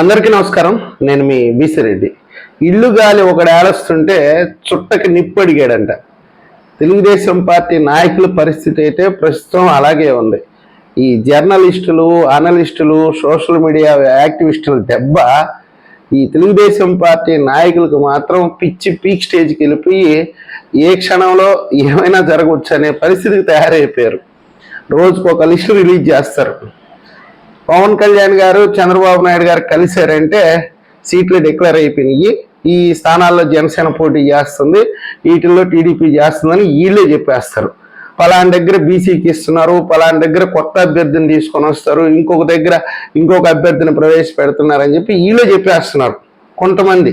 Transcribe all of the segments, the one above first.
అందరికీ నమస్కారం. నేను మీ బీసీ ఇల్లు గాలి ఒకడు ఏడొస్తుంటే చుట్టకి నిప్పు అడిగాడంట. తెలుగుదేశం పార్టీ నాయకుల పరిస్థితి అయితే ప్రస్తుతం అలాగే ఉంది. ఈ జర్నలిస్టులు అనలిస్టులు సోషల్ మీడియా యాక్టివిస్టుల దెబ్బ ఈ తెలుగుదేశం పార్టీ నాయకులకు మాత్రం పిచ్చి పీక్ స్టేజ్కి వెళ్ళిపోయి ఏ క్షణంలో ఏమైనా జరగవచ్చు అనే పరిస్థితికి తయారైపోయారు. రోజుకు ఒక లిస్టు రిలీజ్ చేస్తారు. పవన్ కళ్యాణ్ గారు చంద్రబాబు నాయుడు గారు కలిశారంటే సీట్లు డిక్లేర్ అయిపోయినాయి. ఈ స్థానాల్లో జనసేన పోటీ చేస్తుంది వీటిల్లో టీడీపీ చేస్తుందని వీళ్ళే చెప్పేస్తారు. పలానా దగ్గర బీసీకి ఇస్తున్నారు పలానా దగ్గర కొత్త అభ్యర్థిని తీసుకొని వస్తారు ఇంకొక దగ్గర ఇంకొక అభ్యర్థిని ప్రవేశపెడుతున్నారని చెప్పి వీళ్ళే చెప్పేస్తున్నారు కొంతమంది.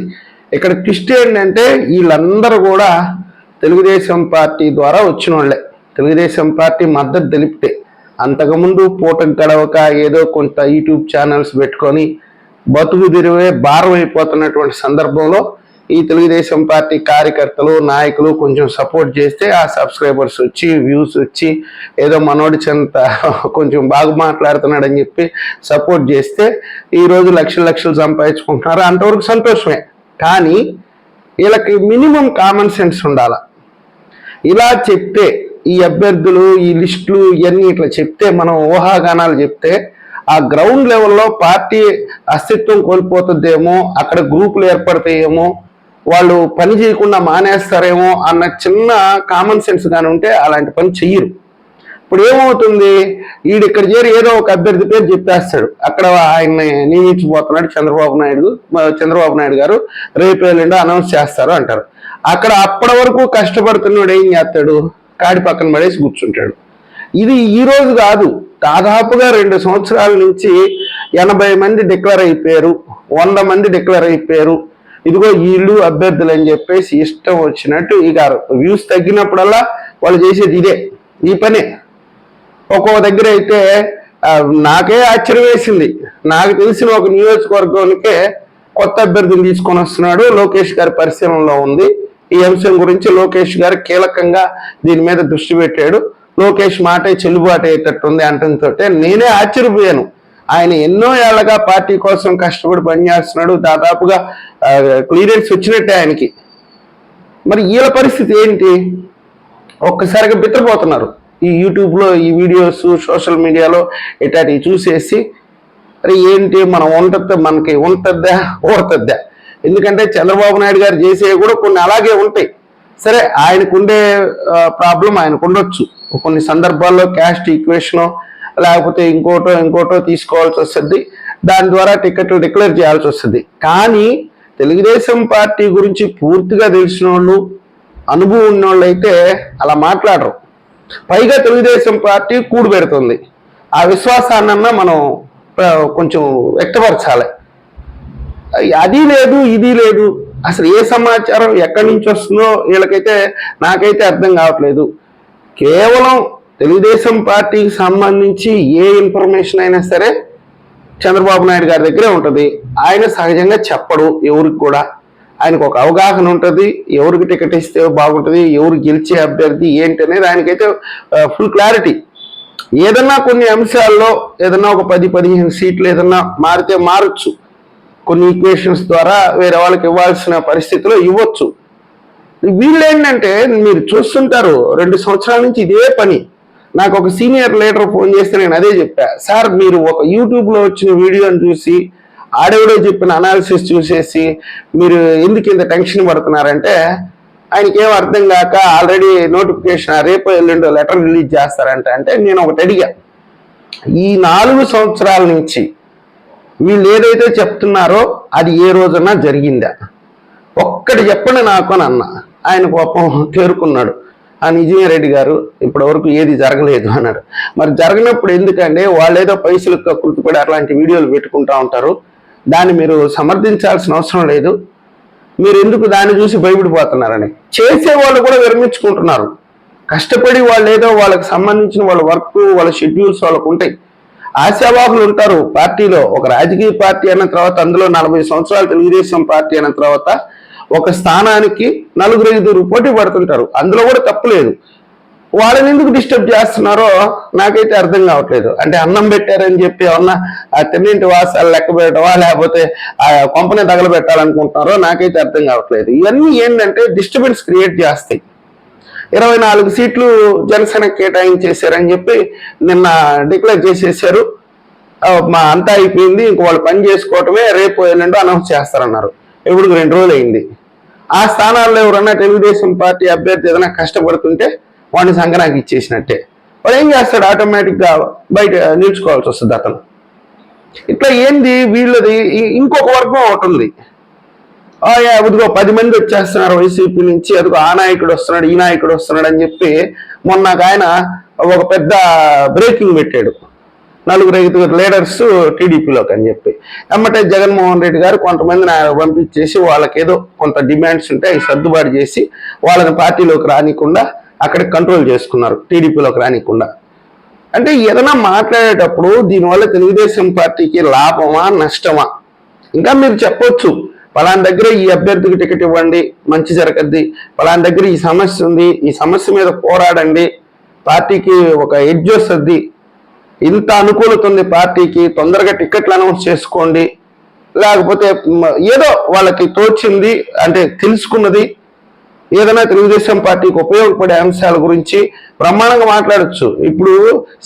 ఇక్కడ ట్విస్ట్ ఏంటంటే వీళ్ళందరూ కూడా తెలుగుదేశం పార్టీ ద్వారా వచ్చిన వాళ్ళే తెలుగుదేశం పార్టీ మద్దతు తెలిపితే అంతకుముందు పూట గడవక ఏదో కొంత యూట్యూబ్ ఛానల్స్ పెట్టుకొని బతుకు తిరిగే భారం అయిపోతున్నటువంటి సందర్భంలో ఈ తెలుగుదేశం పార్టీ కార్యకర్తలు నాయకులు కొంచెం సపోర్ట్ చేస్తే ఆ సబ్స్క్రైబర్స్ వచ్చి వ్యూస్ వచ్చి ఏదో మనోడి చెంత కొంచెం బాగా మాట్లాడుతున్నాడని చెప్పి సపోర్ట్ చేస్తే ఈరోజు లక్షలు లక్షలు సంపాదించుకుంటున్నారు. అంతవరకు సంతోషమే. కానీ వీళ్ళకి మినిమం కామన్ సెన్స్ ఉండాలి. ఇలా చెప్తే ఈ అభ్యర్థులు ఈ లిస్టులు ఇవన్నీ ఇట్లా చెప్తే మనం ఊహాగానాలు చెప్తే ఆ గ్రౌండ్ లెవెల్లో పార్టీ అస్తిత్వం కోల్పోతుందేమో అక్కడ గ్రూపులు ఏర్పడతాయేమో వాళ్ళు పని చేయకుండా మానేస్తారేమో అన్న చిన్న కామన్ సెన్స్ కానీ ఉంటే అలాంటి పని చెయ్యరు. ఇప్పుడు ఏమవుతుంది? వీడు ఇక్కడ చేరి ఏదో ఒక అభ్యర్థి పేరు చెప్పేస్తాడు. అక్కడ ఆయన్ని నియమించిపోతున్నాడు చంద్రబాబు నాయుడు చంద్రబాబు నాయుడు గారు. రేపు ఎల్లుండి అనౌన్స్ చేస్తారు అంటారు. అక్కడ అప్పటి వరకు కష్టపడుతున్నాడు ఏం చేస్తాడు? కాడి పక్కన పడేసి కూర్చుంటాడు. ఇది ఈ రోజు కాదు. దాదాపుగా రెండు సంవత్సరాల నుంచి ఎనభై మంది డిక్లేర్ అయిపోయారు. వంద మంది డిక్లేర్ అయిపోయారు. ఇదిగో వీళ్ళు అభ్యర్థులు అని చెప్పేసి ఇష్టం వచ్చినట్టు ఇక వ్యూస్ తగ్గినప్పుడల్లా వాళ్ళు చేసేది ఇదే. ఈ పనే. ఒక్కో దగ్గర అయితే నాకే ఆశ్చర్యం వేసింది. నాకు తెలిసిన ఒక నియోజకవర్గానికే కొత్త అభ్యర్థిని తీసుకొని వస్తున్నాడు. లోకేష్ గారి పరిశీలనలో ఉంది. ఈ అంశం గురించి లోకేష్ గారు కీలకంగా దీని మీద దృష్టి పెట్టాడు. లోకేష్ మాటే చెల్లుబాటు అయ్యేటట్టుంది అంటంతో నేనే ఆశ్చర్యపోయాను. ఆయన ఎన్నో ఏళ్ళగా పార్టీ కోసం కష్టపడి పనిచేస్తున్నాడు. దాదాపుగా క్లియరెన్స్ వచ్చినట్టే ఆయనకి. మరి వీళ్ళ పరిస్థితి ఏంటి? ఒక్కసారిగా బిత్తరపోతున్నారు. ఈ యూట్యూబ్లో ఈ వీడియోస్ సోషల్ మీడియాలో ఇట్లాంటివి చూసేసి అరే ఏంటి మనం ఉంటద్దా మనకి ఉంటుందా ఊడతద్దా ఎందుకంటే చంద్రబాబు నాయుడు గారు చేసేవి కూడా కొన్ని అలాగే ఉంటాయి. సరే ఆయనకుండే ప్రాబ్లం ఆయనకు ఉండొచ్చు కొన్ని సందర్భాల్లో క్యాస్ట్ ఈక్వేషనో లేకపోతే ఇంకోటో ఇంకోటో తీసుకోవాల్సి వస్తుంది. దాని ద్వారా టికెట్లు డిక్లేర్ చేయాల్సి వస్తుంది. కానీ తెలుగుదేశం పార్టీ గురించి పూర్తిగా తెలిసిన వాళ్ళు అనుభవం ఉన్న వాళ్ళు అయితే అలా మాట్లాడరు. పైగా తెలుగుదేశం పార్టీ కూడు పెడుతుంది. ఆ విశ్వాసాన్నన్నా మనం కొంచెం వ్యక్తపరచాలి. అది లేదు ఇది లేదు. అసలు ఏ సమాచారం ఎక్కడి నుంచి వస్తుందో వీళ్ళకైతే నాకైతే అర్థం కావట్లేదు. కేవలం తెలుగుదేశం పార్టీకి సంబంధించి ఏ ఇన్ఫర్మేషన్ అయినా సరే చంద్రబాబు నాయుడు గారి దగ్గరే ఉంటుంది. ఆయన సహజంగా చెప్పడు ఎవరికి కూడా. ఆయనకు ఒక అవగాహన ఉంటుంది ఎవరికి టికెట్ ఇస్తే బాగుంటుంది ఎవరు గెలిచే అభ్యర్థి ఏంటి అనేది ఆయనకైతే ఫుల్ క్లారిటీ ఏదన్నా కొన్ని అంశాల్లో ఏదన్నా ఒక పది పదిహేను సీట్లు ఏదన్నా మారితే మారచ్చు. కొన్ని ఈక్వేషన్స్ ద్వారా వేరే వాళ్ళకి ఇవ్వాల్సిన పరిస్థితిలో ఇవ్వచ్చు. వీళ్ళు ఏంటంటే మీరు చూస్తుంటారు రెండు సంవత్సరాల నుంచి ఇదే పని. నాకు ఒక సీనియర్ లీడర్ ఫోన్ చేస్తే నేను అదే చెప్పా సార్ మీరు ఒక యూట్యూబ్లో వచ్చిన వీడియోని చూసి ఆడెవడో చెప్పిన అనాలిసిస్ చూసేసి మీరు ఎందుకు ఇంత టెన్షన్ పడుతున్నారంటే ఆయనకి ఏం అర్థం కాక ఆల్రెడీ నోటిఫికేషన్ రేపు ఎల్లుండో లెటర్ రిలీజ్ చేస్తారంట. అంటే నేను ఒకటి అడిగా ఈ నాలుగు సంవత్సరాల నుంచి వీళ్ళు ఏదైతే చెప్తున్నారో అది ఏ రోజున జరిగిందా? ఒక్కటి చెప్పండి నాకు అని అన్న. ఆయన కోపం చేరుకున్నాడు ఆ నిజమే రెడ్డి గారు ఇప్పటి వరకు ఏది జరగలేదు అన్నాడు మరి జరగనప్పుడు ఎందుకంటే వాళ్ళు ఏదో పైసలు కృతిపడి అట్లాంటి వీడియోలు పెట్టుకుంటా ఉంటారు. దాన్ని మీరు సమర్థించాల్సిన అవసరం లేదు. మీరు ఎందుకు దాన్ని చూసి భయపడిపోతున్నారని? చేసే వాళ్ళు కూడా విరమించుకుంటున్నారు. కష్టపడి వాళ్ళు ఏదో వాళ్ళకి సంబంధించిన వాళ్ళ వర్క్ వాళ్ళ షెడ్యూల్స్ వాళ్ళకు ఉంటాయి ఆశావాహులు ఉంటారు పార్టీలో. ఒక రాజకీయ పార్టీ అయిన తర్వాత అందులో నలభై సంవత్సరాలు తెలుగుదేశం పార్టీ అయిన తర్వాత ఒక స్థానానికి నలుగురు ఐదుగురు పోటీ పడుతుంటారు. అందులో కూడా తప్పు లేదు. వాళ్ళని ఎందుకు డిస్టర్బ్ చేస్తున్నారో నాకైతే అర్థం కావట్లేదు. అంటే అన్నం పెట్టారని చెప్పి ఏమన్నా ఆ తిన్నింటి వాసాలు లెక్క పెట్టవా లేకపోతే ఆ కొంపని తగలబెట్టాలనుకుంటున్నారో నాకైతే అర్థం కావట్లేదు. ఇవన్నీ ఏంటంటే డిస్టర్బెన్స్ క్రియేట్ చేస్తాయి. ఇరవై నాలుగు సీట్లు జనసేన కేటాయించేశారని చెప్పి నిన్న డిక్లేర్ చేసేసారు మా అంతా అయిపోయింది ఇంక వాళ్ళు పని చేసుకోవటమే రేపు ఎల్లుండో అనౌన్స్ చేస్తారన్నారు. ఇప్పుడు రెండు రోజులు అయింది. ఆ స్థానాల్లో ఎవరన్నా తెలుగుదేశం పార్టీ అభ్యర్థి ఏదైనా కష్టపడుతుంటే వాడిని సంక్రాంతికి ఇచ్చేసినట్టే. వాడు ఏం చేస్తాడు? ఆటోమేటిక్గా బయట నిల్చుకోవాల్సి వస్తుంది అతను. ఇట్లా ఏంది? వీళ్ళది ఇంకొక వర్గం ఒకటి ఉంది. ఆ, ఇదిగో పది మంది వచ్చేస్తున్నారు వైసీపీ నుంచి అదిగో ఆ నాయకుడు వస్తున్నాడు ఈ నాయకుడు వస్తున్నాడు అని చెప్పి మొన్న ఒక ఆయన ఒక పెద్ద బ్రేకింగ్ పెట్టాడు. నలుగురు ఐదుగురు లీడర్స్ టీడీపీలోకి అని చెప్పి. ఎమ్మటే జగన్మోహన్ రెడ్డి గారు కొంతమందిని ఆయన పంపించేసి వాళ్ళకి ఏదో కొంత డిమాండ్స్ ఉంటే అవి సర్దుబాటు చేసి వాళ్ళని పార్టీలోకి రానికుండా అక్కడ కంట్రోల్ చేసుకున్నారు టీడీపీలోకి రానికుండా. అంటే ఏదైనా మాట్లాడేటప్పుడు దీనివల్ల తెలుగుదేశం పార్టీకి లాభమా నష్టమా? ఇంకా మీరు చెప్పొచ్చు. పలానా దగ్గర ఈ అభ్యర్థికి టికెట్ ఇవ్వండి మంచి జరగద్ది. పలానా దగ్గర ఈ సమస్య ఉంది ఈ సమస్య మీద పోరాడండి. పార్టీకి ఒక ఎడ్జ్ వస్తుంది. ఇంత అనుకూలత ఉంది పార్టీకి తొందరగా టికెట్లు అనౌన్స్ చేసుకోండి. లేకపోతే ఏదో వాళ్ళకి తోచింది అంటే తెలుసుకున్నది. ఏదైనా తెలుగుదేశం పార్టీకి ఉపయోగపడే అంశాల గురించి బ్రహ్మాండంగా మాట్లాడచ్చు. ఇప్పుడు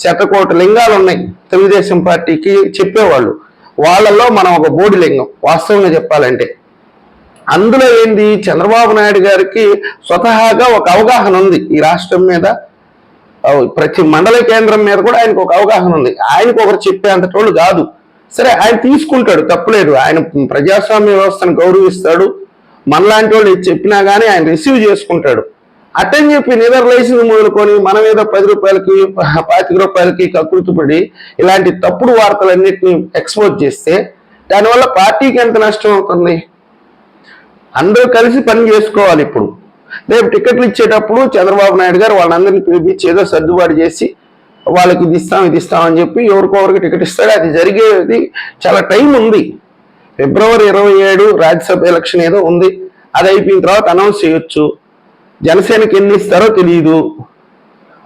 శతకోటి లింగాలు ఉన్నాయి తెలుగుదేశం పార్టీకి చెప్పేవాళ్ళు. వాళ్ళల్లో మనం ఒక బోడి లింగం వాస్తవంగా చెప్పాలంటే. అందులో ఏంది? చంద్రబాబు నాయుడు గారికి స్వతహాగా ఒక అవగాహన ఉంది ఈ రాష్ట్రం మీద. ప్రతి మండల కేంద్రం మీద కూడా ఆయనకు ఒక అవగాహన ఉంది. ఆయనకు ఒకరు చెప్పేంతటోళ్ళు కాదు. సరే ఆయన తీసుకుంటాడు తప్పులేదు. ఆయన ప్రజాస్వామ్య వ్యవస్థను గౌరవిస్తాడు. మనలాంటి వాళ్ళు చెప్పినా కానీ ఆయన రిసీవ్ చేసుకుంటాడు. అటని చెప్పి నిద్ర లైసెన్స్ మొదలుకొని మనం ఏదో పది రూపాయలకి పాతిక రూపాయలకి కకృతిపడి ఇలాంటి తప్పుడు వార్తలన్నింటినీ ఎక్స్పోజ్ చేస్తే దానివల్ల పార్టీకి ఎంత నష్టం అవుతుంది? అందరూ కలిసి పని చేసుకోవాలి ఇప్పుడు. రేపు టికెట్లు ఇచ్చేటప్పుడు చంద్రబాబు నాయుడు గారు వాళ్ళందరినీ పిలిపించి ఏదో సర్దుబాటు చేసి వాళ్ళకి ఇది ఇస్తాం ఇది ఇస్తామని అని చెప్పి ఎవరికొవరికి టికెట్ ఇస్తాడు అది జరిగేది చాలా టైం ఉంది. ఫిబ్రవరి ఇరవై ఏడు రాజ్యసభ ఎలక్షన్ ఏదో ఉంది. అది అయిపోయిన తర్వాత అనౌన్స్ చేయొచ్చు. జనసేనకి ఎన్ని ఇస్తారో తెలియదు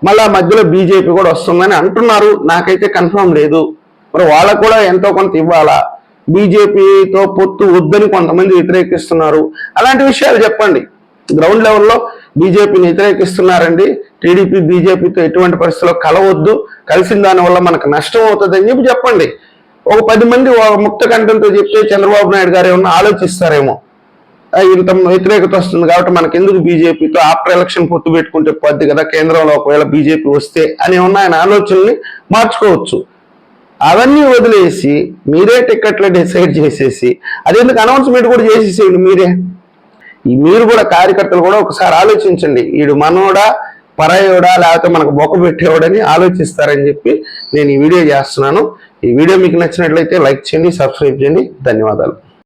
మళ్ళా మధ్యలో బీజేపీ కూడా వస్తుందని అంటున్నారు. నాకైతే కన్ఫర్మ్ లేదు. మరి వాళ్ళకు కూడా ఎంతో కొంత ఇవ్వాలా? బీజేపీతో పొత్తు వద్దని కొంతమంది వ్యతిరేకిస్తున్నారు. అలాంటి విషయాలు చెప్పండి. గ్రౌండ్ లెవెల్లో బీజేపీని వ్యతిరేకిస్తున్నారండి. టీడీపీ బీజేపీతో ఎటువంటి పరిస్థితుల్లో కలవద్దు. కలిసిన దాని వల్ల మనకు నష్టం అవుతుంది అని చెప్పి చెప్పండి. ఒక పది మంది ఒక ముక్త కంఠంతో చెప్తే చంద్రబాబు నాయుడు గారు ఏమన్నా ఆలోచిస్తారేమో. ఇంత వ్యతిరేకత వస్తుంది కాబట్టి మనకి ఎందుకు బీజేపీతో ఆఫ్టర్ ఎలక్షన్ పొత్తు పెట్టుకుంటే పద్ది కదా కేంద్రంలో ఒకవేళ బీజేపీ వస్తే అని ఉన్న ఆయన ఆలోచనల్ని మార్చుకోవచ్చు. అవన్నీ వదిలేసి మీరే టికెట్లు డిసైడ్ చేసేసి అదేందుకు అనౌన్స్మెంట్ కూడా చేసేసేయండి మీరే. ఈ మీరు కూడా కార్యకర్తలు కూడా ఒకసారి ఆలోచించండి. వీడు మనోడా పరాయోడా లేకపోతే మనకు బొక్క పెట్టేవాడని ఆలోచిస్తారని చెప్పి నేను ఈ వీడియో చేస్తున్నాను. ఈ వీడియో మీకు నచ్చినట్లయితే లైక్ చేయండి సబ్స్క్రైబ్ చేయండి. ధన్యవాదాలు.